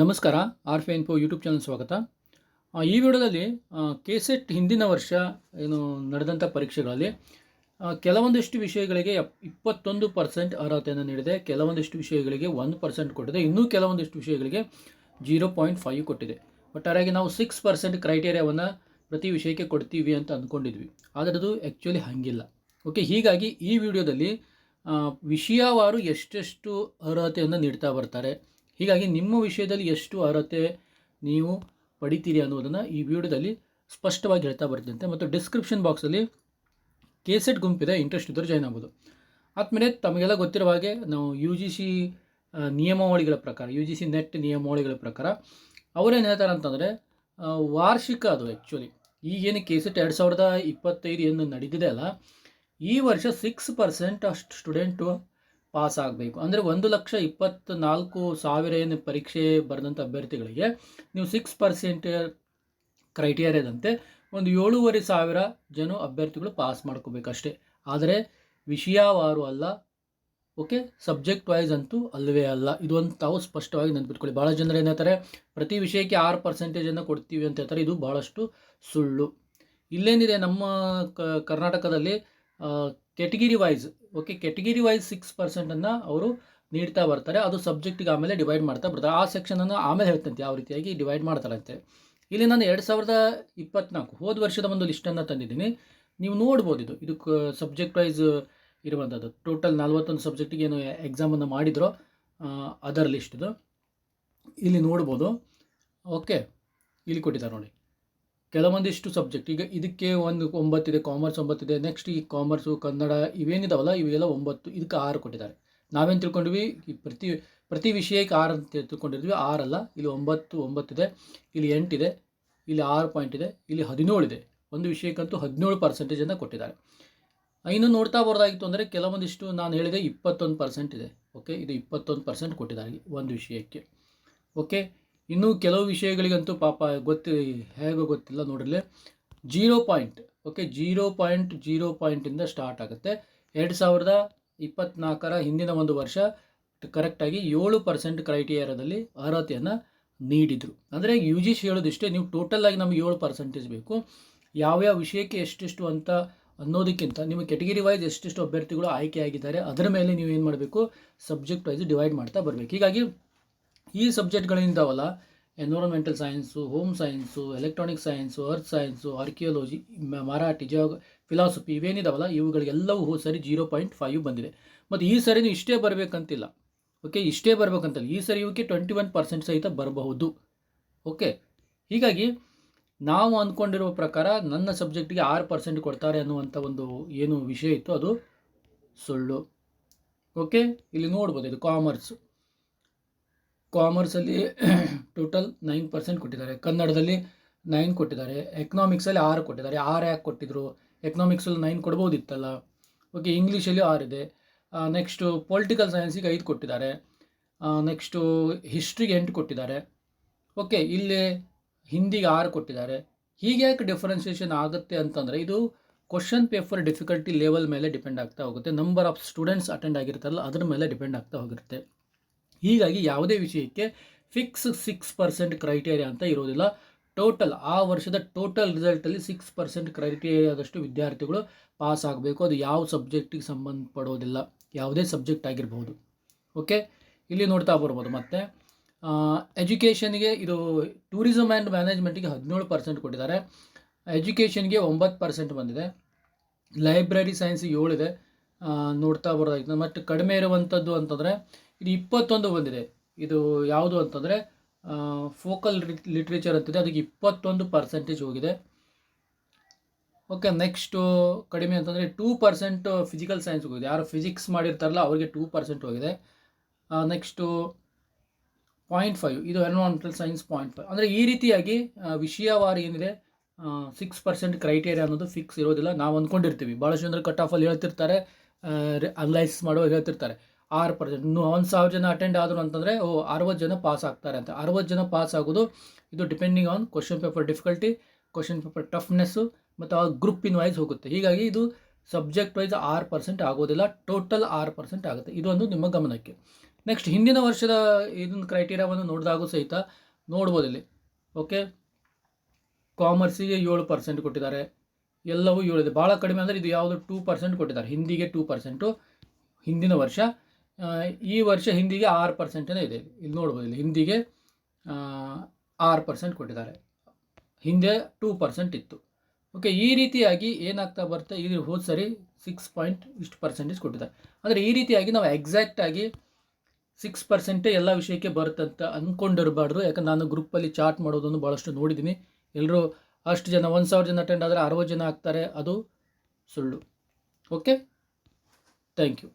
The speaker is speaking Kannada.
ನಮಸ್ಕಾರ, ಆರ್ ಫೆ ಇನ್ಫೋ ಯೂಟ್ಯೂಬ್ ಚಾನಲ್ ಸ್ವಾಗತ. ಈ ವಿಡಿಯೋದಲ್ಲಿ ಕೆ ಸೆಟ್ ಹಿಂದಿನ ವರ್ಷ ಏನು ನಡೆದಂಥ ಪರೀಕ್ಷೆಗಳಲ್ಲಿ ಕೆಲವೊಂದಿಷ್ಟು ವಿಷಯಗಳಿಗೆ ಇಪ್ಪತ್ತೊಂದು ಪರ್ಸೆಂಟ್ ಅರ್ಹತೆಯನ್ನು ನೀಡಿದೆ, ಕೆಲವೊಂದಿಷ್ಟು ವಿಷಯಗಳಿಗೆ ಒಂದು ಪರ್ಸೆಂಟ್ ಕೊಟ್ಟಿದೆ, ಇನ್ನೂ ಕೆಲವೊಂದಿಷ್ಟು ವಿಷಯಗಳಿಗೆ ಜೀರೋ ಪಾಯಿಂಟ್ ಫೈವ್ ಕೊಟ್ಟಿದೆ. ಒಟ್ಟಾರೆಯಾಗಿ ನಾವು ಸಿಕ್ಸ್ ಪರ್ಸೆಂಟ್ ಕ್ರೈಟೇರಿಯಾವನ್ನು ಪ್ರತಿ ವಿಷಯಕ್ಕೆ ಕೊಡ್ತೀವಿ ಅಂತ ಅಂದ್ಕೊಂಡಿದ್ವಿ. ಆದರೆ ಅದು ಆ್ಯಕ್ಚುಲಿ ಹಾಗಿಲ್ಲ. ಓಕೆ ಹೀಗಾಗಿ ಈ ವಿಡಿಯೋದಲ್ಲಿ ವಿಷಯವಾರು ಎಷ್ಟೆಷ್ಟು ಅರ್ಹತೆಯನ್ನು ನೀಡ್ತಾ ಬರ್ತಾರೆ ಹೀಗಾಗಿ ನಿಮ್ಮ ವಿಷಯದಲ್ಲಿ ಎಷ್ಟು ಅರ್ಹತೆ ನೀವು ಪಡಿತೀರಿ ಅನ್ನೋದನ್ನು ಈ ವಿಡಿಯೋದಲ್ಲಿ ಸ್ಪಷ್ಟವಾಗಿ ಹೇಳ್ತಾ ಬರ್ತಿದ್ದಂತೆ ಮತ್ತು ಡಿಸ್ಕ್ರಿಪ್ಷನ್ ಬಾಕ್ಸಲ್ಲಿ ಕೆ ಸೆಟ್ ಗುಂಪಿದೆ ಇಂಟ್ರೆಸ್ಟ್ ಇದ್ದರೂ ಜಾಯ್ನ್ ಆಗ್ಬೋದು. ಆದಮೇಲೆ ತಮಗೆಲ್ಲ ಗೊತ್ತಿರುವ ಹಾಗೆ ನಾವು ಯು ಜಿ ಸಿ ನಿಯಮಾವಳಿಗಳ ಪ್ರಕಾರ ಯು ಜಿ ಸಿ ನೆಟ್ ನಿಯಮಾವಳಿಗಳ ಪ್ರಕಾರ ಅವರೇನು ಹೇಳ್ತಾರೆ ಅಂತಂದರೆ ವಾರ್ಷಿಕ ಅದು ಆ್ಯಕ್ಚುಲಿ ಈಗೇನು ಕೆ ಸೆಟ್ ಎರಡು ಸಾವಿರದ ಇಪ್ಪತ್ತೈದು ಏನು ನಡೀತಿದೆ ಅಲ್ಲ, ಈ ವರ್ಷ ಸಿಕ್ಸ್ ಪರ್ಸೆಂಟ್ ಅಷ್ಟು ಸ್ಟೂಡೆಂಟು ಪಾಸ್ ಆಗಬೇಕು. ಅಂದರೆ ಒಂದು ಲಕ್ಷ ಇಪ್ಪತ್ತ್ನಾಲ್ಕು ಸಾವಿರ ಏನು ಪರೀಕ್ಷೆ ಬರೆದಂಥ ಅಭ್ಯರ್ಥಿಗಳಿಗೆ ನೀವು ಸಿಕ್ಸ್ ಪರ್ಸೆಂಟ್ ಕ್ರೈಟೀರಿಯಾದಂತೆ ಒಂದು ಏಳೂವರೆ ಸಾವಿರ ಜನ ಅಭ್ಯರ್ಥಿಗಳು ಪಾಸ್ ಮಾಡ್ಕೋಬೇಕಷ್ಟೇ. ಆದರೆ ವಿಷಯವಾರು ಅಲ್ಲ. ಓಕೆ ಸಬ್ಜೆಕ್ಟ್ ವೈಸ್ ಅಂತೂ ಅಲ್ಲವೇ ಅಲ್ಲ. ಇದು ಒಂದು ತಾವು ಸ್ಪಷ್ಟವಾಗಿ ನೆನ್ಪಿಟ್ಕೊಳ್ಳಿ. ಭಾಳ ಜನರು ಏನು ಹೇಳ್ತಾರೆ, ಪ್ರತಿ ವಿಷಯಕ್ಕೆ ಆರು ಪರ್ಸೆಂಟೇಜನ್ನು ಕೊಡ್ತೀವಿ ಅಂತ ಹೇಳ್ತಾರೆ. ಇದು ಭಾಳಷ್ಟು ಸುಳ್ಳು. ಇಲ್ಲೇನಿದೆ ನಮ್ಮ ಕರ್ನಾಟಕದಲ್ಲಿ category wise okay category wise six ಪರ್ಸೆಂಟನ್ನು ಅವರು ನೀಡ್ತಾ ಬರ್ತಾರೆ. ಅದು ಸಬ್ಜೆಕ್ಟಿಗೆ ಆಮೇಲೆ ಡಿವೈಡ್ ಮಾಡ್ತಾ ಬರ್ತಾರೆ. ಆ ಸೆಕ್ಷನನ್ನು ಆಮೇಲೆ ಹೇಳ್ತಂತೆ ಯಾವ ರೀತಿಯಾಗಿ ಡಿವೈಡ್ ಮಾಡ್ತಾರಂತೆ. ಇಲ್ಲಿ ನಾನು ಎರಡು ಸಾವಿರದ ಇಪ್ಪತ್ನಾಲ್ಕು, ಹೋದ ವರ್ಷದ ಒಂದು ಲಿಸ್ಟನ್ನು ತಂದಿದ್ದೀನಿ. ನೀವು ನೋಡ್ಬೋದು ಇದು. ಇದು ಸಬ್ಜೆಕ್ಟ್ ವೈಸ್ ಇರುವಂಥದ್ದು ಟೋಟಲ್ ನಲ್ವತ್ತೊಂದು ಸಬ್ಜೆಕ್ಟಿಗೆ ಏನು ಎಕ್ಸಾಮನ್ನು ಮಾಡಿದ್ರೋ ಅದರ್ ಲಿಸ್ಟ್ದು ಇಲ್ಲಿ ನೋಡ್ಬೋದು. ಓಕೆ ಇಲ್ಲಿ ಕೊಟ್ಟಿದ್ದಾರೆ ನೋಡಿ. ಕೆಲವೊಂದಿಷ್ಟು ಸಬ್ಜೆಕ್ಟ್ ಈಗ ಇದಕ್ಕೆ ಒಂದು ಒಂಬತ್ತಿದೆ ಕಾಮರ್ಸ್ ಒಂಬತ್ತಿದೆ ನೆಕ್ಸ್ಟ್ ಈ ಕಾಮರ್ಸು ಕನ್ನಡ ಇವೇನಿದಾವಲ್ಲ, ಇವೆಲ್ಲ ಒಂಬತ್ತು, ಇದಕ್ಕೆ ಆರು ಕೊಟ್ಟಿದ್ದಾರೆ. ನಾವೇನು ತಿಳ್ಕೊಂಡ್ವಿ ಈ ಪ್ರತಿ ಪ್ರತಿ ವಿಷಯಕ್ಕೆ ಆರು ಅಂತ ತಿಳ್ಕೊಂಡಿದ್ವಿ. ಆರಲ್ಲ ಇಲ್ಲಿ ಒಂಬತ್ತು, ಒಂಬತ್ತಿದೆ, ಇಲ್ಲಿ ಎಂಟಿದೆ, ಇಲ್ಲಿ ಆರು ಪಾಯಿಂಟ್ ಇದೆ, ಇಲ್ಲಿ ಹದಿನೇಳು ಇದೆ. ಒಂದು ವಿಷಯಕ್ಕಂತೂ ಹದಿನೇಳು ಪರ್ಸೆಂಟೇಜನ್ನು ಕೊಟ್ಟಿದ್ದಾರೆ. ಇನ್ನು ನೋಡ್ತಾ ಬರೋದಾಗಿತ್ತು ಅಂದರೆ ಕೆಲವೊಂದಿಷ್ಟು ನಾನು ಹೇಳಿದೆ ಇಪ್ಪತ್ತೊಂದು ಪರ್ಸೆಂಟ್ ಇದೆ. ಓಕೆ ಇದು ಇಪ್ಪತ್ತೊಂದು ಪರ್ಸೆಂಟ್ ಕೊಟ್ಟಿದ್ದಾರೆ ಒಂದು ವಿಷಯಕ್ಕೆ. ಓಕೆ ಇನ್ನು ಕೆಲವು ವಿಷಯಗಳಿಗಂತೂ ಪಾಪ ಗೊತ್ತಿ ಹೇಗೋ ಗೊತ್ತಿಲ್ಲ ನೋಡಿರಲಿ zero point, okay, zero point, zero ಪಾಯಿಂಟಿಂದ start ಆಗುತ್ತೆ. ಎರಡು ಸಾವಿರದ ಇಪ್ಪತ್ನಾಲ್ಕರ ಹಿಂದಿನ ಒಂದು ವರ್ಷ ಕರೆಕ್ಟಾಗಿ ಏಳು ಪರ್ಸೆಂಟ್ ಕ್ರೈಟೀರಿಯಾದಲ್ಲಿ ಅರ್ಹತೆಯನ್ನು ನೀಡಿದರು. ಅಂದರೆ ಯು ಜಿ ಸಿ ಹೇಳೋದಿಷ್ಟೇ, ನೀವು ಟೋಟಲ್ಲಾಗಿ ನಮಗೆ ಏಳು ಪರ್ಸೆಂಟೇಜ್ ಬೇಕು. ಯಾವ್ಯಾವ ವಿಷಯಕ್ಕೆ ಎಷ್ಟೆಷ್ಟು ಅಂತ ಅನ್ನೋದಕ್ಕಿಂತ ನಿಮ್ಮ ಕೆಟಗರಿ ವೈಸ್ ಎಷ್ಟೆಷ್ಟು ಅಭ್ಯರ್ಥಿಗಳು ಆಯ್ಕೆ ಆಗಿದ್ದಾರೆ, ಅದರ ಮೇಲೆ ನೀವು ಏನು ಮಾಡಬೇಕು? ಸಬ್ಜೆಕ್ಟ್ ವೈಸ್ ಡಿವೈಡ್ ಮಾಡ್ತಾ ಬರಬೇಕು. ಹೀಗಾಗಿ ಈ ಸಬ್ಜೆಕ್ಟ್ಗಳಿಂದವಲ್ಲ environmental science home science electronic science earth science archaeology Marathi Jog philosophy ಇವೇನಿದಾವಲ್ಲ, ಇವುಗಳಿಗೆಲ್ಲವೂ ಸರಿ ಜೀರೋ ಪಾಯಿಂಟ್ ಫೈವ್ ಬಂದಿದೆ. ಮತ್ತು ಈ ಸರಿನೂ ಇಷ್ಟೇ ಬರಬೇಕಂತಿಲ್ಲ. ಓಕೆ, ಇಷ್ಟೇ ಬರಬೇಕಂತಲ್ಲ. ಈ ಸರಿ ಇವಕ್ಕೆ ಟ್ವೆಂಟಿ ಒನ್ ಪರ್ಸೆಂಟ್ ಸಹಿತ ಬರಬಹುದು. ಓಕೆ, ಹೀಗಾಗಿ ನಾವು ಅಂದ್ಕೊಂಡಿರುವ ಪ್ರಕಾರ ನನ್ನ ಸಬ್ಜೆಕ್ಟಿಗೆ ಆರು ಪರ್ಸೆಂಟ್ ಕೊಡ್ತಾರೆ ಅನ್ನುವಂಥ ಒಂದು ಏನು ವಿಷಯ ಇತ್ತು, ಅದು ಸುಳ್ಳು. ಓಕೆ, ಇಲ್ಲಿ ನೋಡ್ಬೋದು ಇದು ಕಾಮರ್ಸ್ ಕಾಮರ್ಸಲ್ಲಿ ಟೋಟಲ್ ನೈನ್ ಪರ್ಸೆಂಟ್ ಕೊಟ್ಟಿದ್ದಾರೆ. ಕನ್ನಡದಲ್ಲಿ ನೈನ್ ಕೊಟ್ಟಿದ್ದಾರೆ. ಎಕನಾಮಿಕ್ಸಲ್ಲಿ ಆರು ಕೊಟ್ಟಿದ್ದಾರೆ. ಆರು ಯಾಕೆ ಕೊಟ್ಟಿದ್ರು? ಎಕನಾಮಿಕ್ಸಲ್ಲಿ ನೈನ್ ಕೊಡ್ಬೋದಿತ್ತಲ್ಲ? ಓಕೆ ಇಂಗ್ಲೀಷಲ್ಲಿ ಇದೆ. ನೆಕ್ಸ್ಟು ಪೊಲಿಟಿಕಲ್ ಸೈನ್ಸಿಗೆ ಐದು ಕೊಟ್ಟಿದ್ದಾರೆ. ನೆಕ್ಸ್ಟು ಹಿಸ್ಟ್ರಿಗೆ ಎಂಟು ಕೊಟ್ಟಿದ್ದಾರೆ. ಓಕೆ ಇಲ್ಲಿ ಹಿಂದಿಗೆ ಆರು ಕೊಟ್ಟಿದ್ದಾರೆ. ಹೀಗೆ ಯಾಕೆ ಡಿಫ್ರೆನ್ಸಿಯೇಷನ್ ಆಗುತ್ತೆ ಅಂತಂದರೆ ಇದು ಕ್ವಶನ್ ಪೇಪರ್ ಡಿಫಿಕಲ್ಟಿ ಲೆವೆಲ್ ಮೇಲೆ ಡಿಪೆಂಡ್ ಆಗ್ತಾ ಹೋಗುತ್ತೆ. ನಂಬರ್ ಆಫ್ ಸ್ಟೂಡೆಂಟ್ಸ್ ಅಟೆಂಡ್ ಆಗಿರ್ತಾರಲ್ಲ ಅದ್ರ ಮೇಲೆ ಡಿಪೆಂಡ್ ಆಗ್ತಾ ಹೋಗಿರುತ್ತೆ. ಹೀಗಾಗಿ ಯಾವುದೇ ವಿಷಯಕ್ಕೆ ಫಿಕ್ಸ್ ಸಿಕ್ಸ್ ಪರ್ಸೆಂಟ್ ಕ್ರೈಟೇರಿಯಾ ಅಂತ ಇರೋದಿಲ್ಲ. ಟೋಟಲ್ ಆ ವರ್ಷದ ಟೋಟಲ್ ರಿಸಲ್ಟಲ್ಲಿ ಸಿಕ್ಸ್ ಪರ್ಸೆಂಟ್ ಕ್ರೈಟೇರಿಯಾದಷ್ಟು ವಿದ್ಯಾರ್ಥಿಗಳು ಪಾಸ್ ಆಗಬೇಕು. ಅದು ಯಾವ ಸಬ್ಜೆಕ್ಟಿಗೆ ಸಂಬಂಧಪಡೋದಿಲ್ಲ. ಯಾವುದೇ ಸಬ್ಜೆಕ್ಟ್ ಆಗಿರ್ಬೋದು. ಓಕೆ ಇಲ್ಲಿ ನೋಡ್ತಾ ಬರ್ಬೋದು ಮತ್ತು. ಎಜುಕೇಷನ್ಗೆ ಇದು ಟೂರಿಸಮ್ ಆ್ಯಂಡ್ ಮ್ಯಾನೇಜ್ಮೆಂಟಿಗೆ ಹದಿನೇಳು ಪರ್ಸೆಂಟ್ ಕೊಟ್ಟಿದ್ದಾರೆ. ಎಜುಕೇಷನ್ಗೆ ಒಂಬತ್ತು ಪರ್ಸೆಂಟ್ ಬಂದಿದೆ. ಲೈಬ್ರರಿ ಸೈನ್ಸ್ ಏಳಿದೆ ನೋಡ್ತಾ ಬರೋದಾಗಿತ್ತು ಮತ್ತು ಕಡಿಮೆ ಇರುವಂಥದ್ದು ಅಂತಂದರೆ ಇದು ಇಪ್ಪತ್ತೊಂದು ಬಂದಿದೆ. ಇದು ಯಾವುದು ಅಂತಂದರೆ ಫೋಕಲ್ ಲಿಟ್ರೇಚರ್ ಅಂತಿದೆ. ಅದಕ್ಕೆ ಇಪ್ಪತ್ತೊಂದು ಪರ್ಸೆಂಟೇಜ್ ಹೋಗಿದೆ. ಓಕೆ ನೆಕ್ಸ್ಟು ಕಡಿಮೆ ಅಂತಂದರೆ ಟೂ ಪರ್ಸೆಂಟ್ ಫಿಸಿಕಲ್ ಸೈನ್ಸ್ ಹೋಗಿದೆ. ಯಾರು ಫಿಸಿಕ್ಸ್ ಮಾಡಿರ್ತಾರಲ್ಲ, ಅವರಿಗೆ ಟೂ ಪರ್ಸೆಂಟ್ ಹೋಗಿದೆ. ನೆಕ್ಸ್ಟು ಪಾಯಿಂಟ್ ಫೈವ್ ಇದು ಎನ್ವಾನ್ಮೆಂಟಲ್ ಸೈನ್ಸ್ ಪಾಯಿಂಟ್ ಫೈವ್ ಅಂದರೆ ಈ ರೀತಿಯಾಗಿ ವಿಷಯವಾರು ಏನಿದೆ ಸಿಕ್ಸ್ ಪರ್ಸೆಂಟ್ ಕ್ರೈಟೇರಿಯಾ ಅನ್ನೋದು ಫಿಕ್ಸ್ ಇರೋದಿಲ್ಲ. ನಾವು ಅಂದ್ಕೊಂಡಿರ್ತೀವಿ ಭಾಳಷ್ಟು ಜನರು ಕಟ್ ಆಫಲ್ಲಿ ಹೇಳ್ತಿರ್ತಾರೆ ಅನಲೈಸ್ ಮಾಡುವಾಗ ಹೇಳ್ತಿರ್ತಾರೆ. ಆರು ಪರ್ಸೆಂಟ್. ಇನ್ನು ಒಂದು ಸಾವಿರ ಜನ ಅಟೆಂಡ್ ಆದರು ಅಂತಂದರೆ, ಓ, ಅರವತ್ತು ಜನ ಪಾಸ್ ಆಗ್ತಾರೆ ಅಂತ. ಅರವತ್ತು ಜನ ಪಾಸ್ ಆಗೋದು, ಇದು depending on question paper difficulty question paper toughness ಮತ್ತು ಆ ಗ್ರೂಪ್ ಇನ್ ವೈಸ್ ಹೋಗುತ್ತೆ. ಹೀಗಾಗಿ ಇದು ಸಬ್ಜೆಕ್ಟ್ ವೈಸ್ ಆರು ಪರ್ಸೆಂಟ್ ಆಗೋದಿಲ್ಲ ಟೋಟಲ್ ಆರು ಪರ್ಸೆಂಟ್ ಆಗುತ್ತೆ. ಇದೊಂದು ನಿಮ್ಮ ಗಮನಕ್ಕೆ. ನೆಕ್ಸ್ಟ್ ಹಿಂದಿನ ವರ್ಷದ ಇದೊಂದು ಕ್ರೈಟೀರಿಯಾವನ್ನು ನೋಡಿದಾಗೂ ಸಹಿತ ನೋಡ್ಬೋದು ಇಲ್ಲಿ. ಓಕೆ ಕಾಮರ್ಸಿಗೆ ಏಳು ಪರ್ಸೆಂಟ್ ಕೊಟ್ಟಿದ್ದಾರೆ. ಎಲ್ಲವೂ ಏಳಿದೆ ಭಾಳ ಕಡಿಮೆ ಅಂದರೆ ಇದು ಯಾವುದು ಟೂ ಪರ್ಸೆಂಟ್ ಕೊಟ್ಟಿದ್ದಾರೆ. ಹಿಂದಿಗೆ ಟೂ ಪರ್ಸೆಂಟು ಹಿಂದಿನ ವರ್ಷ ಈ ವರ್ಷ ಹಿಂದಿಗೆ ಆರು ಪರ್ಸೆಂಟೇ ಇದೆ. ಇಲ್ಲಿ ನೋಡ್ಬೋದು, ಇಲ್ಲಿ ಹಿಂದಿಗೆ ಆರು ಪರ್ಸೆಂಟ್ ಕೊಟ್ಟಿದ್ದಾರೆ. ಹಿಂದೆ ಟೂ ಪರ್ಸೆಂಟ್ ಇತ್ತು. ಓಕೆ ಈ ರೀತಿಯಾಗಿ ಏನಾಗ್ತಾ ಬರುತ್ತೆ ಇದು ಹೋದ ಸರಿ ಸಿಕ್ಸ್ ಪಾಯಿಂಟ್ ಇಷ್ಟು ಪರ್ಸೆಂಟೇಜ್ ಕೊಟ್ಟಿದ್ದಾರೆ. ಅಂದರೆ ಈ ರೀತಿಯಾಗಿ ನಾವು ಎಕ್ಸಾಕ್ಟಾಗಿ ಸಿಕ್ಸ್ ಪರ್ಸೆಂಟೇ ಎಲ್ಲ ವಿಷಯಕ್ಕೆ ಬರುತ್ತಂತ ಅಂದ್ಕೊಂಡಿರಬಾರ್ದು ಯಾಕಂದ್ರೆ ನಾನು ಗ್ರೂಪಲ್ಲಿ ಚಾರ್ಟ್ ಮಾಡೋದನ್ನು ಭಾಳಷ್ಟು ನೋಡಿದ್ದೀನಿ. ಎಲ್ಲರೂ ಅಷ್ಟು ಜನ, ಒಂದು ಸಾವಿರ ಜನ ಅಟೆಂಡ್ ಆದರೆ ಅರವತ್ತು ಜನ ಆಗ್ತಾರೆ, ಅದು ಸುಳ್ಳು. Okay thank you